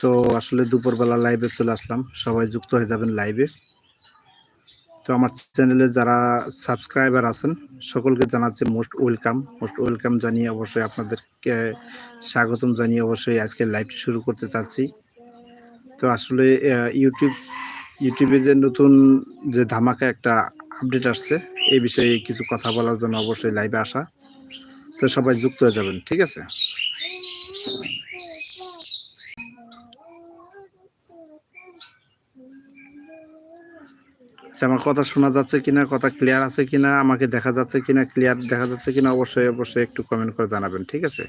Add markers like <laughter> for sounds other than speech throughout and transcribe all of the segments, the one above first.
তো আসলে দুপুরবেলা লাইভে চলে আসলাম। সবাই যুক্ত হয়ে যাবেন লাইভে তো আমার চ্যানেলে যারা সাবস্ক্রাইবার আছেন, সকলকে জানাচ্ছি মোস্ট ওয়েলকাম মোস্ট ওয়েলকাম জানিয়ে অবশ্যই আপনাদেরকে স্বাগতম জানিয়ে অবশ্যই আজকে লাইভটি শুরু করতে চাচ্ছি। তো আসলে ইউটিউব ইউটিউবে যে নতুন যে ধামাকা একটা আপডেট আসছে, এই বিষয়ে কিছু কথা বলার জন্য অবশ্যই লাইভে আসা। তো সবাই যুক্ত হয়ে যাবেন, ঠিক আছে? আচ্ছা, আমার কথা শোনা যাচ্ছে কিনা কথা ক্লিয়ার আছে কিনা আমাকে দেখা যাচ্ছে কিনা ক্লিয়ার দেখা যাচ্ছে কিনা অবশ্যই অবশ্যই একটু কমেন্ট করে জানাবেন ঠিক আছে?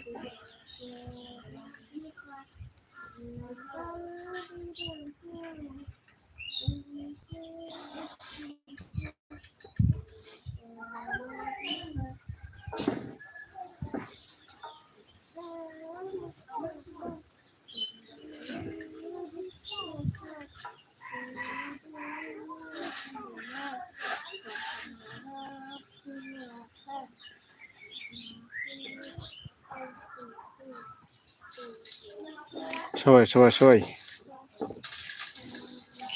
সবাই সবাই সবাই।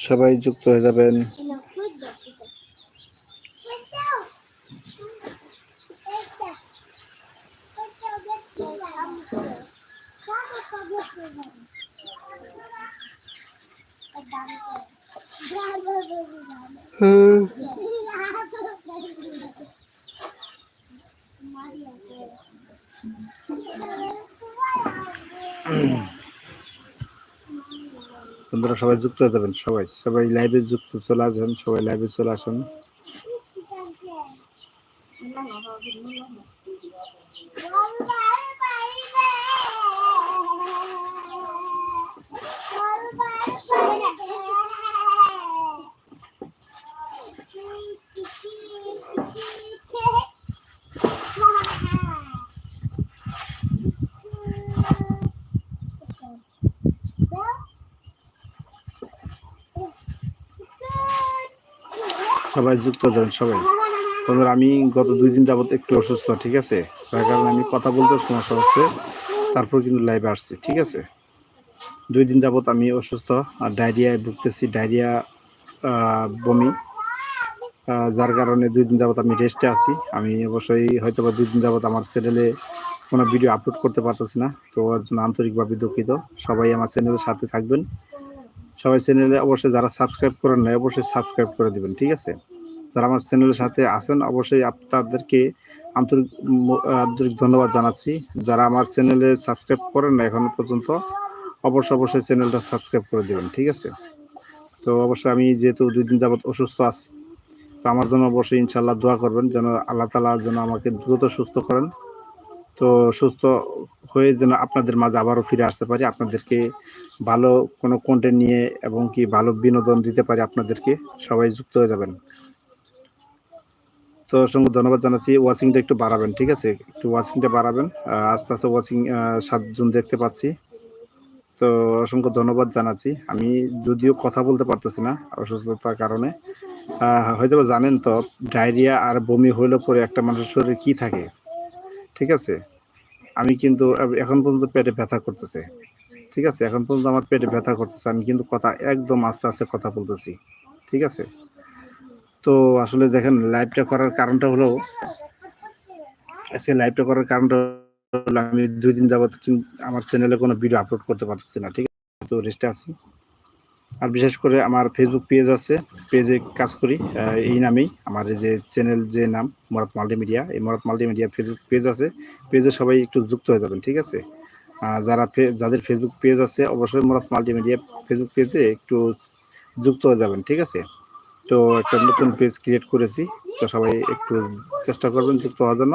সবাই যুক্ত হয়ে যাবেন। বন্ধুরা সবাই যুক্ত হয়ে যাবেন, সবাই। সবাই লাইভে যুক্ত চলে আসবেন সবাই লাইভে চলে আসুন। সবাই যুক্ত যাবেন সবাই। বন্ধুরা, আমি গত দুই দিন যাবত একটু অসুস্থ, ঠিক আছে? তার কারণে আমি কথা বলতে সমস্যা হচ্ছে। তারপর কিন্তু লাইভে আসছি, ঠিক আছে? দুই দিন যাবত আমি অসুস্থ, আর ডায়রিয়ায় ভুগতেছি, ডায়রিয়া বমি। যার কারণে দুই দিন যাবত আমি রেস্টে আছি। আমি অবশ্যই হয়তো বা দুই দিন যাবত আমার চ্যানেলে কোনো ভিডিও আপলোড করতে পারতেছি না। তো ওর জন্য আন্তরিকভাবে দুঃখিত। সবাই আমার চ্যানেলের সাথে থাকবেন। সবাই চ্যানেলে অবশ্যই যারা সাবস্ক্রাইব করেন নাই, অবশ্যই সাবস্ক্রাইব করে দিবেন, ঠিক আছে? যারা আমার চ্যানেলের সাথে আছেন, অবশ্যই আপনাদেরকে আন্তরিক আন্তরিক ধন্যবাদ জানাচ্ছি। যারা আমার চ্যানেলে সাবস্ক্রাইব করেন না এখনও পর্যন্ত, অবশ্যই অবশ্যই চ্যানেলটা সাবস্ক্রাইব করে দিবেন, ঠিক আছে? তো অবশ্যই আমি যেহেতু দুই দিন যাবৎ অসুস্থ আছি, তো আমার জন্য অবশ্যই ইনশাল্লাহ দোয়া করবেন, যেন আল্লাহ তালা যেন আমাকে দ্রুত সুস্থ করেন। তো সুস্থ হয়ে যেন আপনাদের মাঝে আবারও ফিরে আসতে পারি, আপনাদেরকে ভালো কোনো কন্টেন্ট নিয়ে এবং কি ভালো বিনোদন দিতে পারি আপনাদেরকে, সবাই যুক্ত হয়ে যাবেন। তো অসংখ্য ধন্যবাদ জানাচ্ছি ওয়াচিংটা একটু বাড়াবেন, ঠিক আছে? একটু ওয়াচিংটা বাড়াবেন আস্তে আস্তে ওয়াচিং সাতজন দেখতে পাচ্ছি। তো অসংখ্য ধন্যবাদ জানাচ্ছি, আমি যদিও কথা বলতে পারতেছি না অসুস্থতার কারণে হয়তো জানেন তো, ডায়রিয়া আর বমি হইলে পরে একটা মানুষের শরীরে কী থাকে, ঠিক আছে? আমি কিন্তু এখন পর্যন্ত পেটে ব্যথা করতেছে। ঠিক আছে? এখন পর্যন্ত আমার পেটে ব্যথা করতেছে। আমি কিন্তু কথা একদম আস্তে আস্তে কথা বলতেছি। ঠিক আছে? তো আসলে দেখেন লাইভটা করার কারণটা হলো সে লাইভটা করার কারণটা আমি দুই দিন যাবত কিন্তু আমার চ্যানেলে কোনো ভিডিও আপলোড করতে পারতেছি না। ঠিক আছে? তো রেস্টে আছি। আর বিশেষ করে আমার ফেসবুক পেজ আছে পেজে কাজ করি এই নামেই। আমার যে চ্যানেল যে নাম, মরাত মাল্টিমিডিয়া, এই মরাত মাল্টিমিডিয়া ফেসবুক পেজ আছে। পেজে সবাই একটু যুক্ত হয়ে যাবেন, ঠিক আছে? যারা যাদের ফেসবুক পেজ আছে, অবশ্যই মরাত মাল্টিমিডিয়া ফেসবুক পেজে একটু যুক্ত হয়ে যাবেন, ঠিক আছে? তো একটা নতুন পেজ ক্রিয়েট করেছি, তো সবাই একটু চেষ্টা করবেন যুক্ত হওয়ার জন্য।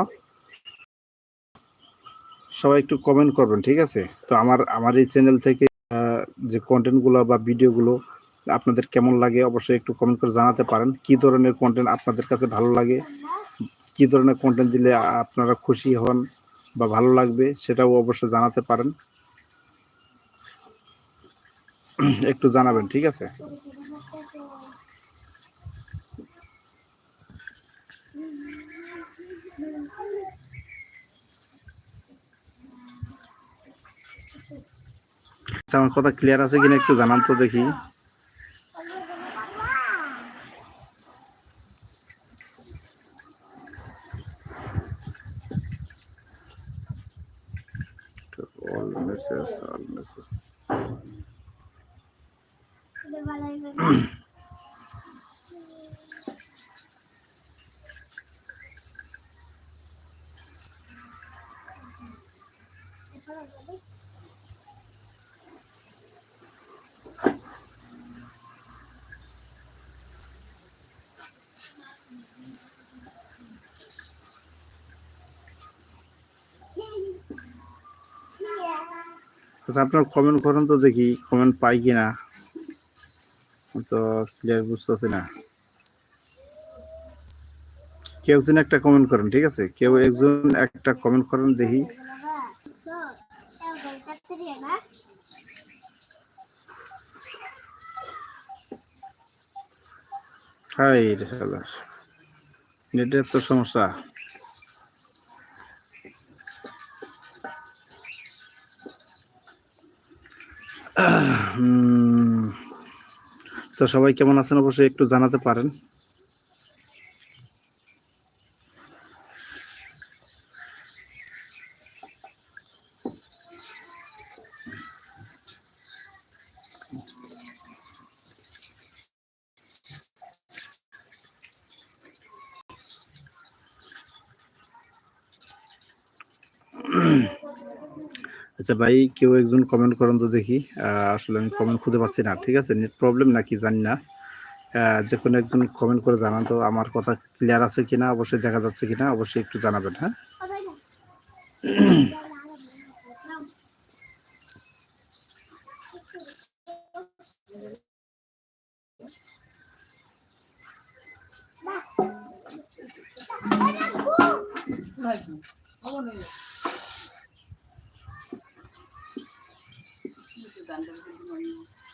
সবাই একটু কমেন্ট করবেন, ঠিক আছে? তো আমার আমার এই চ্যানেল থেকে যে কন্টেন্টগুলো বা ভিডিওগুলো আপনাদের কেমন লাগে, অবশ্যই একটু কমেন্ট করে জানাতে পারেন। কি ধরনের কন্টেন্ট আপনাদের কাছে ভালো লাগে, কি ধরনের কন্টেন্ট দিলে আপনারা খুশি হন বা ভালো লাগবে সেটাও অবশ্যই জানাতে পারেন। <clears throat> একটু জানাবেন, ঠিক আছে? আচ্ছা আমার কথা ক্লিয়ার আছে কিনা একটু জানান তো দেখি All messages, আচ্ছা আপনার কমেন্ট করেন তো দেখি কমেন্ট পাই কিনা। আমি তো ক্লিয়ার বুঝতেছি না। কেউ একজন একটা কমেন্ট করেন, ঠিক আছে? কেউ একজন একটা কমেন্ট করেন দেখি। হাই রে নেটের তো সমস্যা। তো সবাই কেমন আছেন? অবশ্যই একটু জানাতে পারেন। আচ্ছা ভাই কেউ একজন কমেন্ট করেন তো দেখি আসলে আমি কমেন্ট খুঁজে পাচ্ছি না ঠিক আছে নেট প্রবলেম নাকি জানি না যে কোনো একজন কমেন্ট করে জানান তো আমার কথা ক্লিয়ার আছে কি না অবশ্যই দেখা যাচ্ছে কি না অবশ্যই একটু জানাবেন হ্যাঁ 咱都这么用。